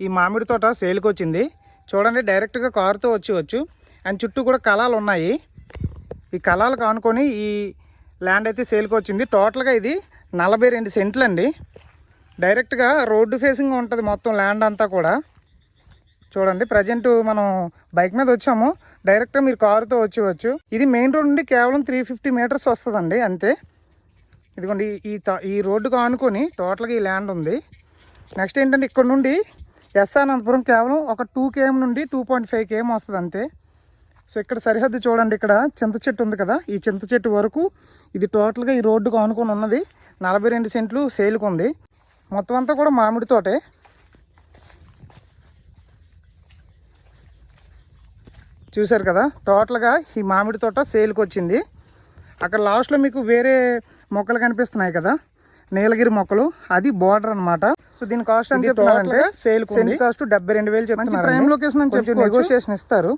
ఈ మామిడి తోట సేల్కి వచ్చింది. చూడండి డైరెక్ట్గా కారుతో వచ్చేవచ్చు అండ్ చుట్టూ కూడా కళాలు ఉన్నాయి. ఈ కళాలు కానుకొని ఈ ల్యాండ్ అయితే సేల్కి వచ్చింది. టోటల్గా ఇది నలభై రెండు సెంట్లు అండి డైరెక్ట్గా రోడ్డు ఫేసింగ్ ఉంటుంది మొత్తం ల్యాండ్ అంతా కూడా. చూడండి ప్రజెంట్ మనం బైక్ మీద వచ్చాము. డైరెక్ట్గా మీరు కారుతో వచ్చేవచ్చు ఇది మెయిన్ రోడ్ నుండి కేవలం త్రీ ఫిఫ్టీ మీటర్స్ వస్తుందండి అంతే. ఇదిగోండి ఈ- ఈ ఈ రోడ్డుకు ఆనుకొని టోటల్గా ఈ ల్యాండ్ ఉంది. నెక్స్ట్ ఏంటంటే ఇక్కడ నుండి ఎస్ఆర్ అనంతపురం కేవలం ఒక టూ కేఎం నుండి టూ పాయింట్ ఫైవ్ కేఎం వస్తుంది అంతే. సో ఇక్కడ సరిహద్దు చూడండి ఇక్కడ చింత చెట్టు ఉంది కదా. ఈ చింత చెట్టు వరకు ఇది టోటల్గా ఈ రోడ్డుకు ఆనుకొని ఉన్నది. నలభై రెండు సెంట్లు సేల్కి ఉంది. మొత్తం అంతా కూడా మామిడి తోటే. చూశారు కదా టోటల్గా ఈ మామిడి తోట సేల్కి వచ్చింది. అక్కడ లాస్ట్లో మీకు వేరే మొక్కలు కనిపిస్తున్నాయి కదా. నీలగిరి మొక్కలు అది బోర్డర్ అన్నమాట. సో దీని కాస్ట్ ఎంత చెప్తున్నారంటే సేల్ సెంట్ కాస్ట్ డెబ్బై రెండు వేలు చెప్తున్నారు ప్రైమ్ లొకేషన్ అని చెప్పి నెగోషియేషన్ ఇస్తారు.